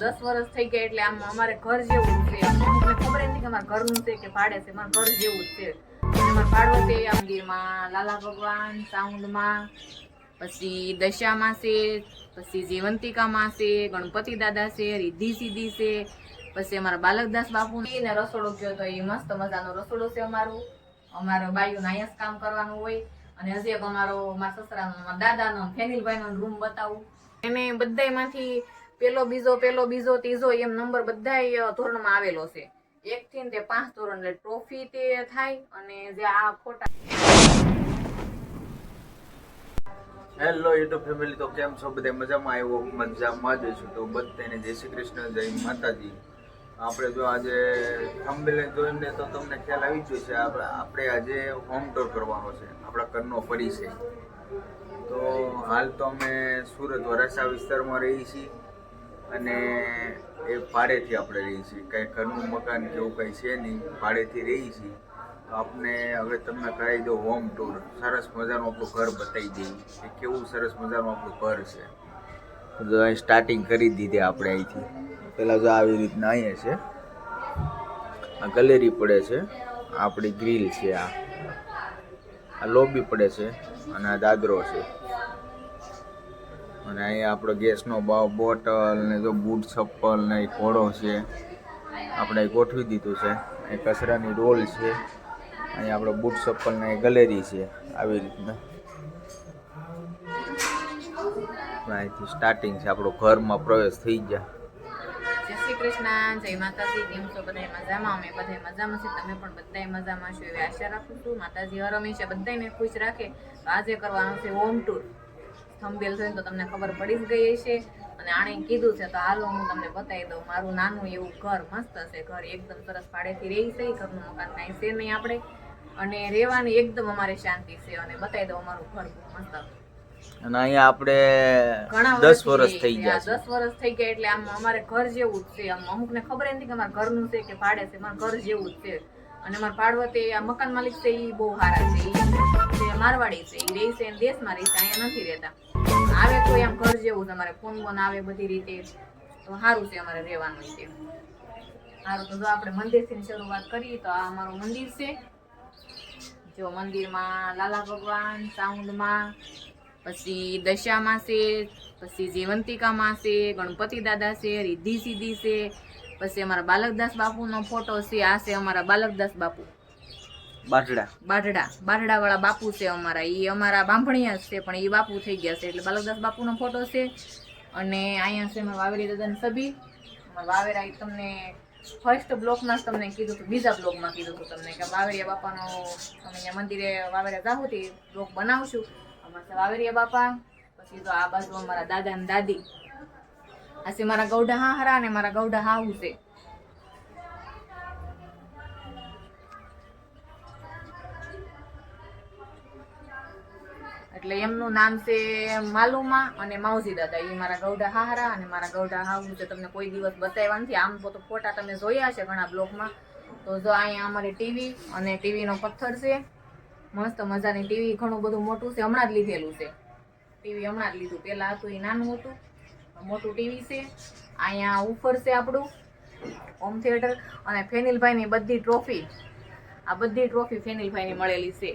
દસ વર્ષ થઈ ગયા એટલે આમ અમારે ઘર જેવું છે. ખબર નથી કે અમારા ઘરનું છે કે ભાડે છે, મારા ઘર જેવું જ છે. અમારા પાર્વતી મંદિરમાં, લાલા ભગવાન સાઉન્ડમાં, પછી દશામાં છે, પછી જીવંતિકામાં છે, ગણપતિ દાદા છે રિદ્ધિ સિદ્ધિ છે, પછી અમારા બાલકદાસ બાપુ ને રસોડો કયો તો એ મસ્ત મજાનો રસોડો છે અમારું. અમારો બાયું નાયસ કામ કરવાનું હોય. અને હજી એક અમારો મારા સસરાનો દાદાનો ફેનિલભાઈનો રૂમ બતાવું. એને બધાયમાંથી પેલો, બીજો પેલો, બીજો, ત્રીજો, એમ નંબર બધાય ધોરણમાં આવેલો છે. એક થી તે પાંચ ધોરણ એટલે ટ્રોફી તે થાય અને જે આ ફોટા હેલો યુટ્યુબ ફેમિલી તો કેમ છો? બધા મજામાં? આવ્યો મજામાં જ છું તો બધાને જય શ્રી કૃષ્ણ, જય માતાજી. આપણે જો આજે થંબેલે જોઈને તો તમને ખ્યાલ આવી ગયો છે, આપણે આપણે આજે હોમ ટૂર કરવાનો છે. આપણા ઘરનો પરિચય. તો હાલ તો અમે સુરત વરાછા વિસ્તારમાં રહીએ છીએ. અને એ ભાડેથી આપણે રહીએ છીએ. કંઈ ઘરનું મકાન કે એવું કંઈ છે નહીં, ભાડેથી રહીએ છીએ. તો આપણે હવે તમને કરાવી દો હોમ ટૂર સરસ મજાનું આપણું ઘર બતાવી દઈએ. કે કેવું સરસ મજાનું આપણું ઘર છે. જો અહીં સ્ટાર્ટિંગ કરી દીધી આપણે અહીંથી. પહેલાં જો આવી રીતના અહીંયા છે. આ ગલેરી પડે છે. આપણી ગ્રીલ છે આ. આ લોબી પડે છે. અને આ દાદરો છે. અને અહીંયા આપણો ગેસનો બાવ બોટલ ને જો બૂટ ચપ્પલ ને ઘોડો છે. આપણે ગોઠવી દીધું છે. એ કચરાની રોલ છે. અહીંયા આપણો બૂટ ચપ્પલ ને ગલેરી છે. આવી રીતના. અહીંથી સ્ટાર્ટિંગ છે. આપણો ઘરમાં પ્રવેશ થઈ ગયા. જય શ્રી કૃષ્ણ. જય માતાજી. કેમ છો? બધા મજામાં? અમે બધા મજામાં છે તમે પણ બધા મજામાં છો એવી આશા રાખું છું. માતાજી હર હંમેશા બધાને ખુશ રાખે. તો આજે કરવાનું છે હોમ ટૂર થંબેલ જોઈને તો તમને ખબર પડી જ ગઈ હશે. અને આણે કીધું છે તો હાલો હું તમને બતાવી દઉં મારું નાનું એવું ઘર મસ્ત છે ઘર એકદમ સરસ ભાડેથી રહી છે ઘરનું મકાન કાંઈ છે નહીં આપણે. અને રહેવાની એકદમ અમારે શાંતિ છે અને બતાવી દઉં અમારું ઘર બહુ મસ્ત. અને અહીંયા આપણે ઘણા દસ વર્ષ થઈ ગયા દસ વર્ષ થઈ ગયા એટલે આમ અમારે ઘર જેવું જ છે. આમ અમુક ને ખબર નથી કે અમારા ઘરનું છે કે ભાડે છે મારા ઘર જેવું જ છે. અને અમારા પાડવતે આ મકાન માલિક છે એ બહુ સારા છે. એ મારવાડી છે એ રહે છે દેશમાં રહે છે, અહીંયા નથી રહેતા. આવે તો આમ ઘર જેવું તમારે ફોન બોન આવે બધી રીતે. તો સારું છે અમારે રહેવાનું છે. સારું તો જો આપણે મંદિરથી શરૂઆત કરીએ, તો આ અમારું મંદિર છે. જો મંદિરમાં લાલા ભગવાન સાઉન્ડમાં, પછી દશામાં છે, પછી જીવંતિકામાં છે, ગણપતિ દાદા છે રિદ્ધિ સિદ્ધિ છે પછી અમારા બાલકદાસ બાપુનો ફોટો છે આ છે અમારા બાલકદાસ બાપુ. બાટડા. બાટડા. બાટડા વાળા બાપુ છે અમારા. એ અમારા બાંભણિયા છે પણ એ બાપુ થઈ ગયા છે. એટલે બાલકદાસ બાપુનો ફોટો છે. અને અહીંયા છે અમારા વાવેરી દાદાની સભી. અમારા વાવેરા એ તમને ફર્સ્ટ બ્લોકમાં જ તમને કીધું હતું બીજા બ્લોકમાં કીધું હતું તમને કે વાવેરિયા બાપાનો તમે અહીંયા મંદિરે વાવેરા જાઓ તે બ્લોક બનાવશું અમારા વાવેરિયા બાપા પછી તો આ બાજુ અમારા દાદા ને દાદી. આ છે મારા ગૌડા હા હરા અને મારા ગૌડા હા છે. એટલે એમનું નામ છે માલુમા અને માવજી દાદા. એ મારા ગૌડા હાહરા અને મારા ગૌડા હાવું છે. તમને કોઈ દિવસ બતાવ્યા નથી. આમ તો ફોટા તમે જોયા છે ઘણા બ્લોગમાં. તો જો અહીંયા અમારી ટીવી અને ટીવીનો પથ્થર છે. મસ્ત મજાની ટીવી ઘણું બધું મોટું છે. હમણાં જ લીધેલું છે. ટીવી હમણાં જ લીધું. પહેલાં હતું, એ નાનું હતું. મોટું ટીવી છે. અહીંયા ઉફર છે આપણું હોમ થિયેટર અને ફેનિલભાઈની બધી ટ્રોફી આ બધી ટ્રોફી ફેનિલભાઈની મળેલી છે.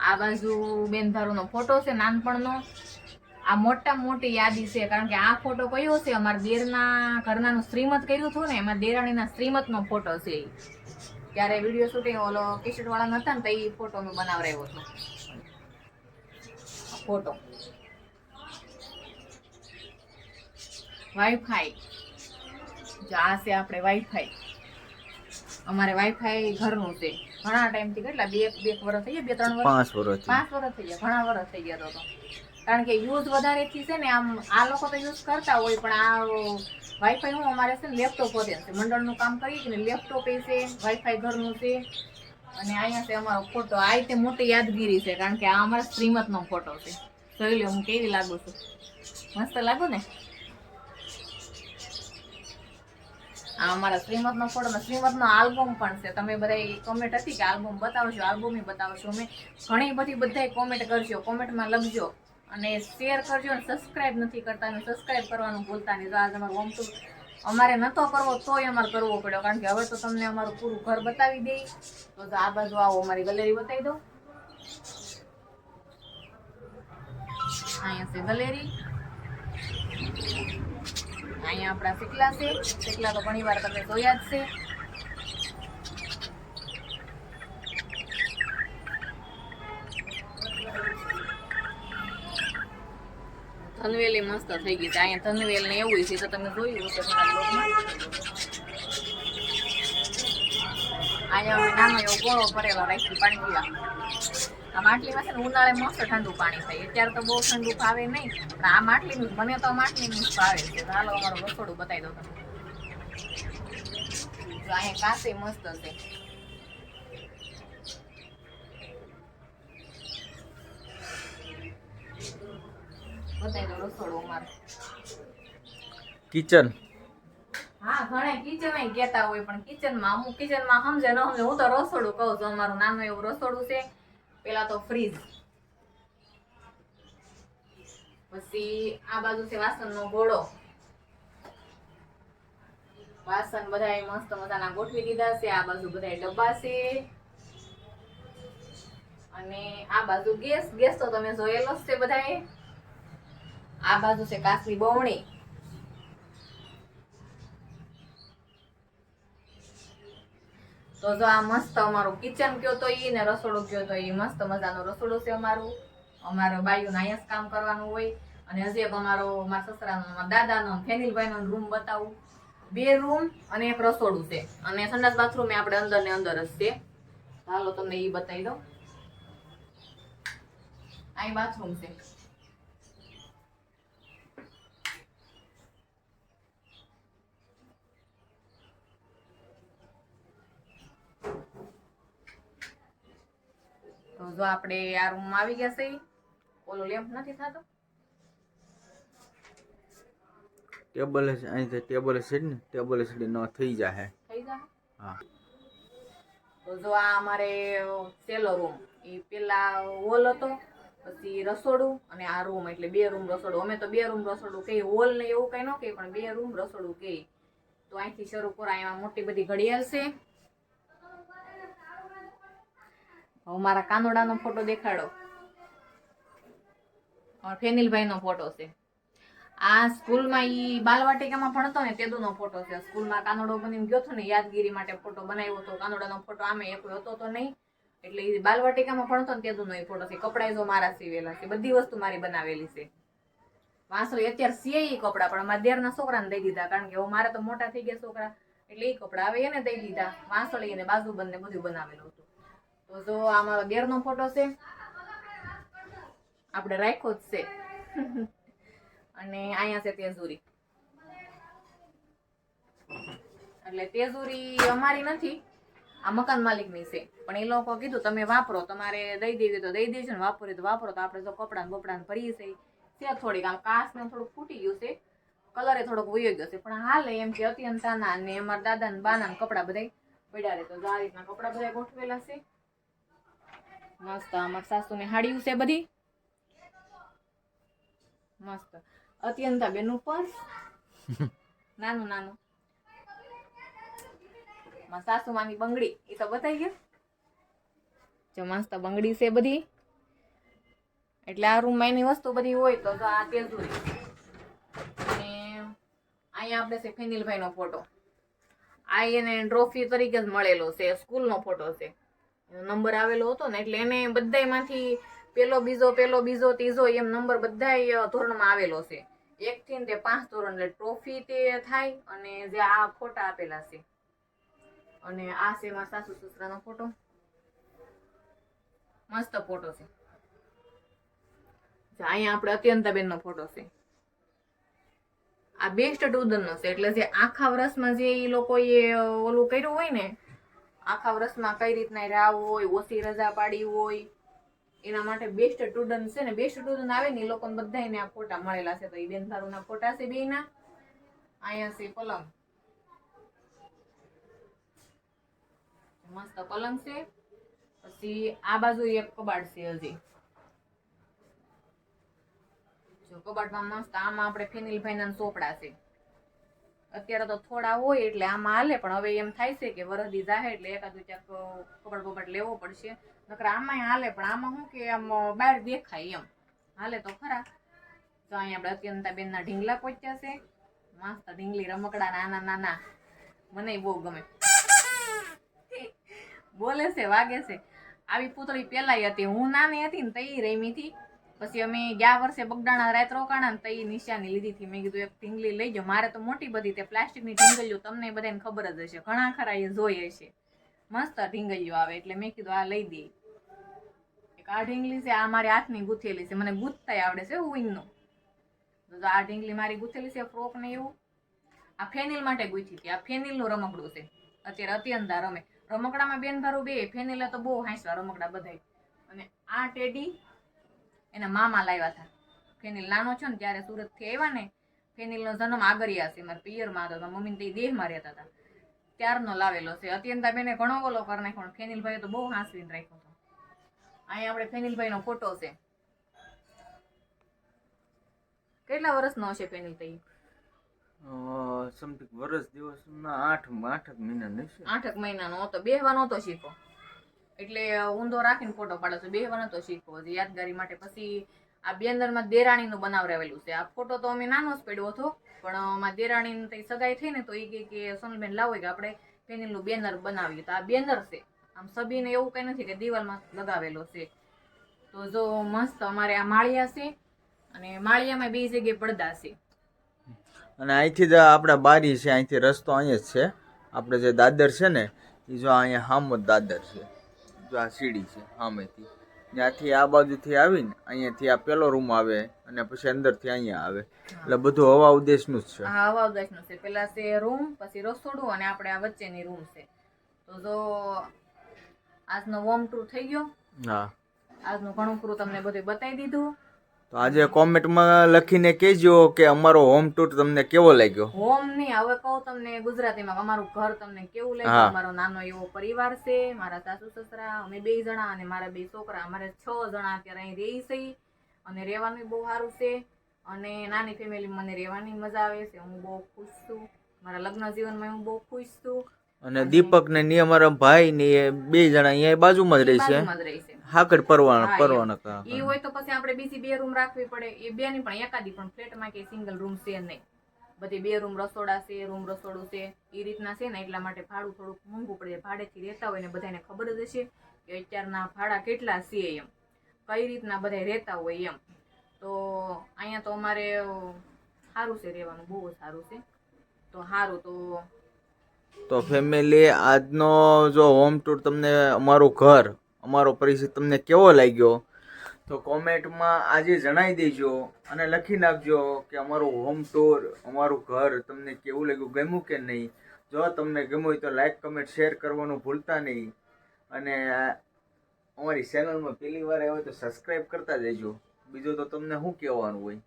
આ બાજુ બેનધારોનો ફોટો છે, નાનપણનો. આ મોટા મોટી યાદી છે, કારણ કે આ ફોટો કયો છે? અમારા દેરના ઘરનાનું શ્રીમત કર્યું હતું ને, એમાં દેરાણીના શ્રીમતનો ફોટો છે. ત્યારે વીડિયો શૂટિંગ ઓલો કિશોરવાળાનો વાળા નતા ને, તો એ ફોટો મેં રહ્યો હતો. ફોટો વાઈફાઈ જો આ છે આપણે વાઈફાઈ અમારે વાઈફાઈ ઘરનું છે. ઘણા ટાઈમથી કેટલા? બે બે વર્ષ થઈ ગયા? બે ત્રણ વર્ષ પાંચ વર્ષ થઈ ગયા. ઘણા વર્ષ થઈ ગયા તો. કારણ કે યુઝ વધારેથી છે ને આમ આ લોકો તો યુઝ કરતા હોય પણ આ વાઈફાઈ હું અમારે છે ને લેપટોપ વધે છે. મંડળનું કામ કરીએ કે લેપટોપ એ છે વાઈફાઈ ઘરનું છે. અને અહીંયા છે અમારો ફોટો આ રીતે મોટી યાદગીરી છે કારણ કે આ અમારા શ્રીમતનો ફોટો છે. જોઈ લો હું કેવી લાગુ છું. મસ્ત લાગુ ને આ અમારા શ્રીમતનો ફોટો ને શ્રીમતનો આલ્બમ પણ છે. તમે બધા કોમેન્ટ હતી કે આલ્બમ બતાવશો આલ્બમ બતાવશો. અમે ઘણી બધી બધાય કોમેન્ટ કરજો. કોમેન્ટમાં લખજો અને શેર કરજો અને સબસ્ક્રાઇબ નથી કરતા અને સબસ્ક્રાઇબ કરવાનું ભૂલતા નહીં. તો આજ હોમ ટૂર અમારે નતો કરવો તોય અમારે કરવો પડ્યો. કારણ કે હવે તો તમને અમારું પૂરું ઘર બતાવી દઈ. તો આ બાજુ આવો, અમારી ગેલેરી બતાવી દો અહીંયા છે ગલેરી અહીંયા આપણા શીકલા છે. શીકલા તો ઘણી વાર તમે જોયા જ છે. ધનવેલી મસ્ત થઈ ગઈ છે. અહીંયા ધનવેલ ને એવું છે, તો તમે જોયું હશે અહીંયા નાનો એવો ગોળો ભરેલો રાખી પાણી પીવા. આ માટલીમાં છે ને ઉનાળે મસ્ત ઠંડુ પાણી થાય. અત્યારે તો બહુ ઠંડુ ભાવે નહીં પણ આ માટલીનું મને તો માટલીનું જ ભાવે છે. ચાલો અમારું રસોડું બતાવી દો તમે જો અહીંયા કાસે મસ્ત છે. બતાવી દો રસોડું અમારું. કિચન. હા ઘણા કિચન કેતા હોય પણ કિચનમાં અમુક કિચનમાં સમજે ન સમજે. હું તો રસોડું કહું છું અમારું નાનું એવું રસોડું છે. પેલા તો ફ્રીજ પછી આ બાજુ છે વાસણનો ગોળો. વાસણ બધાય મસ્ત મજાના ગોઠવી દીધા છે, આ બાજુ બધાય ડબ્બા છે. અને આ બાજુ ગેસ ગેસ તો તમે જોયેલો જ છે બધાએ આ બાજુ છે કાચની બવણી. તો જો આ મસ્ત અમારું કિચન કયો તો ઈ ને રસોડું કયો તો ઈ મસ્ત મજાનું રસોડું છે અમારું. અમારો બાયું અહીંયા જ કામ કરવાનું હોય. અને હજી એક અમારો મારા સસરાનો દાદાનો ફેનિલભાઈનો રૂમ બતાવું. બે રૂમ અને એક રસોડું છે. અને સંડાસ બાથરૂમ એ આપણે અંદર ને અંદર જ છે. હાલો તમને ઈ બતાવી દઉં. અહીં બાથરૂમ છે. તો જો આપણે આ રૂમમાં આવી ગયા છે. ઓલો લેમ્પ નથી થતો? ટેબલ અહીંથી ટેબલ સીટ ને. ટેબલ સીટ ન થઈ જાય થઈ જાય હા. તો જો આ અમારે સેલો રૂમ એ પેલા હોલ હતો પછી રસોડું અને આ રૂમ એટલે બે રૂમ રસોડું. અમે તો બે રૂમ રસોડું કહીએ. હોલ ને એવું કઈ ન કહીએ પણ બે રૂમ રસોડું કહીએ. તો અહીંથી શરૂ કરાય એમાં મોટી બધી ઘડિયાળ છે. હવે મારા કાનોડાનો ફોટો દેખાડો. ફેનિલભાઈનો ફોટો છે. આ સ્કૂલમાં ઈ બાલવાટિકામાં ભણતો ને તેદુનો ફોટો છે. સ્કૂલમાં કાનોડો બનીને ગયો હતો ને યાદગીરી માટે ફોટો બનાવ્યો હતો. કાનોડાનો ફોટો આમે એક હતો તો નહીં. એટલે ઈ બાલવાટિકામાં ભણતો ને તેદુનો એ ફોટો છે. કપડાં જો મારા સીવેલા છે. બધી વસ્તુ મારી બનાવેલી છે. વાંસળી અત્યારે સીએ ઈ કપડા, પણ મારા દેરના છોકરાને દઈ દીધા. કારણ કે હવે મારા તો મોટા થઈ ગયા છોકરા. એટલે એ કપડા. હવે એને દઈ દીધા. વાંસળી અને બાજુબંધ ને બધું બનાવેલું હતું. તો જો આ દેરનો ફોટો છે. આપણે રાખ્યો જ છે. અને અહીંયા છે તેજુરી. એટલે તેજુરી અમારી નથી. આ મકાન માલિકની છે. પણ એ લોકો કીધું, તમે વાપરો, તમારે દઈ દેવી તો દઈ દેજો ને વાપરી તો વાપરો, તો આપણે જો કપડાં બપડા ભરીએ છે છે થોડીક આમ કાસને થોડુંક ફૂટી ગયું છે. કલરે થોડોક વયો ગયો છે. પણ હાલે એમ કે અત્યંત નાના ને અમારા દાદા ને બાના કપડાં બધા પડ્યા રહે તો આ રીતના કપડાં બધા ગોઠવેલા છે. મસ્ત, અમારા સાસુની હાડ્યું છે બધી. મસ્ત. અત્યંતા બેનું પર્સ નાનું નાનું. મારા સાસુમાની બંગડી, એ તો બતાવી ગયો. જો મસ્ત બંગડી છે બધી. એટલે આ રૂમમાં એની વસ્તુ બધી હોય તો આ તેજુરી. અને અહીંયા આપણે છે ફેનિલભાઈનો ફોટો આ એને ટ્રોફી તરીકે જ મળેલો છે, સ્કૂલનો ફોટો છે. નંબર આવેલો હતો ને એટલે એને બધાયમાંથી પેલો, બીજો પેલો, બીજો, ત્રીજો એમ નંબર બધાય ધોરણમાં આવેલો છે. એક થી તે પાંચ ધોરણ એટલે ટ્રોફી તે થાય અને જે આ ફોટા આપેલા છે. અને આ છે મારા સાસુ સસરાનો ફોટો. મસ્ત ફોટો છે. અહીંયા આપણે અત્યંતાબેનનો ફોટો છે. આ બેસ્ટ ટુદનનો છે. એટલે જે આખા વર્ષમાં જે એ લોકોએ ઓલું કર્યું હોય ને આખા વર્ષમાં કઈ રીતના રાવ હોય, ઓછી રજા પાડી હોય, એના માટે બેસ્ટ સ્ટુડન્ટ છે ને બેસ્ટ સ્ટુડન્ટ આવે ને, એ લોકોને બધાને આ ફોટા મળેલા છે. તો એ બેન ના ફોટા છે બેના અહીંયા છે પલંગ. મસ્ત પલંગ છે. પછી આ બાજુ એક કબાટ છે હજી. જો કબાટમાં મસ્ત આમાં આપણે ફેનિલભાઈના ચોપડા છે. અત્યારે તો થોડા હોય એટલે આમાં હાલે, પણ હવે એમ થાય છે કે વરદી જાહે એટલે એકાદું ચાક કપડ બપડ લેવો પડશે. નકર આમાંય હાલે, પણ આમાં શું કે આમ બહાર દેખાય એમ. હાલે તો ખરા. તો અહીંયા આપણે અત્યંતા બેનના ઢીંગલા પહોંચ્યા છે. મસ્ત ઢીંગલી રમકડા નાના નાના. મને બહુ ગમે. બોલે છે, વાગે છે. આવી પૂતળી પેલાય હતી. હું નાની હતી ને તઈ રેમી હતી. પછી અમે ગયા વર્ષે બગડાણા રાત રોકાણા તો એ નિશાની લીધી હતી. મેં કીધું, એક ઢીંગલી લઈ જાઓ. મારે તો મોટી બધી તે પ્લાસ્ટિકની ઢીંગલીઓ તમને બધાને ખબર જ હશે. ઘણા ખરા એ જોઈ હશે. મસ્ત ઢીંગલીઓ આવે એટલે મેં કીધું, આ લઈ દે. એક આ ઢીંગલી છે, આ મારી હાથની ગૂંથેલી છે. મને ગુથતાય આવડે છે ઉઈનનું. તો આ ઢીંગલી મારી ગૂંથેલી છે, ફ્રોક ને એવું. આ ફેનિલ માટે ગૂંથી હતી. આ ફેનિલનું રમકડું છે. અત્યારે અત્યંતા રમે. રમકડામાં બેન ભારું બે, ફેનિલે તો બહુ હાંસવા રમકડા બધાય. અને આ ટેડી એના મામા લાવ્યા હતા ફેનિલ નાનો છે ને ત્યારે સુરતથી આવ્યા ને ફેનિલનો જન્મ આગરિયા છે મારા પિયરમાં હતો મમ્મી મમ્મીને તે દેહમાં રહેતા હતા. ત્યારનો લાવેલો છે. અત્યંત બેને ઘણો ઓલો કરી નાખ્યો ફેનિલભાઈએ તો બહુ હાંસવીને રાખ્યો હતો. અહીંયા આપણે ફેનિલભાઈનો ફોટો છે. કેટલા વર્ષનો હશે ફેનિલ તઈ સમથિંગ વર્ષ દિવસના આઠ આઠ મહિના નહીં આઠક મહિનાનો હતો. બેહવાનો નહોતો શીખો. એટલે ઊંધો રાખીને ફોટો પાડો છો. બેહવાનો તો શીખવો છે યાદગારી માટે. પછી આ બેંદરમાં દેરાણીનું બનાવરાવેલું છે. આ ફોટો તો અમે નાનો જ પડ્યો હતો, પણ અમારા દેરાણીને તઈ સગાઈ થઈ ને તો એ કહે કે સોનલબેન લાવો કે આપણે પેનલનું બેનર બનાવીએ. તો આ બેનર છે. આમ સબીને એવું કંઈ નથી કે દિવાલમાં લગાવેલો છે. તો જો મસ્ત અમારે આ માળિયા છે અને માળિયામાં બે જગ્યાએ પડદા છે. અને અહીંથી જ આપણા બારી છે, અહીંથી રસ્તો અહીંયા જ છે. આપણે જે દાદર છે ને, એ જો અહીંયા સામો દાદર છે. આ સીડી છે સામેથી. ત્યાંથી આ બાજુથી આવીને અહીંયાથી આ પેલો રૂમ આવે અને પછી અંદરથી અહીંયા આવે. એટલે બધું હવા ઉદ્દેશનું જ છે. હા હવા ઉદ્દેશનું છે. પેલા છે રૂમ પછી રસોડું અને આપણે આ વચ્ચેની રૂમ છે. તો જો આજનો વોર્મ ટૂર થઈ ગયો. હા. આજનું ઘણું ખરું તમને બધું બતાવી દીધું. તો આજે કોમેન્ટમાં લખીને કહેજો કે અમારો હોમ ટૂર તમને કેવો લાગ્યો? હોમ નહીં હવે કહું તમને ગુજરાતીમાં અમારું ઘર તમને કેવું લાગ્યું? અમારો નાનો એવો પરિવાર છે મારા સાસુ સસરા અમે બે જણા અને મારા બે છોકરા. અમારે છ જણા અત્યારે અહીં રહી છે અને રહેવાનું બહુ સારું છે. અને નાની ફેમિલી મને રહેવાની મજા આવે છે હું બહુ ખુશ છું. મારા લગ્ન જીવનમાં હું બહુ ખુશ છું. અને દીપક ને ની અમારા ભાઈ ને બે જણા અહીંયા બાજુમાં જ રહી છે. હાકડ પરવાના હા, કા એ હોય તો પછી આપણે બીજી બે રૂમ રાખવી પડે. એ બે ની પણ એકાદી પણ. ફ્લેટમાં કે સિંગલ રૂમ છે નહીં. બધી બે રૂમ રસોડા છે રૂમ રસોડું છે. એ રીતના છે ને એટલા માટે ભાડું થોડુંક મોંઘું પડે. ભાડેથી રહેતા હોય ને બધાને ખબર જ હશે કે અત્યારના ભાડા કેટલા છે એમ. કઈ રીતના બધા રહેતા હોય એમ. તો અહીંયા તો અમારે સારું છે રહેવાનું બહુ સારું છે. તો સારું તો તો ફેમિલી આજનો જો હોમ ટૂર તમને અમારું ઘર અમારો પરિચય તમને કેવો લાગ્યો, તો કોમેન્ટમાં આજે જણાવી દેજો અને લખી નાખજો કે અમારું હોમ ટૂર અમારું ઘર તમને કેવું લાગ્યું, ગમ્યું કે નહીં. જો તમને ગમ્યું હોય તો લાઈક કમેન્ટ શેર કરવાનું ભૂલતા નહીં. અને અમારી ચેનલમાં પહેલી વાર આવ્યો તો સબસ્ક્રાઈબ કરતા જજો બીજું તો તમને શું કહેવાનું હોય?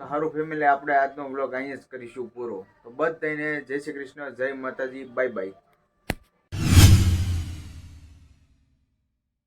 તો સારું ફેમિલી આપણે આજનો વ્લોગ અહીંયા જ કરીશું પૂરો. તો બધાને જય શ્રી કૃષ્ણ, જય માતાજી બાય બાય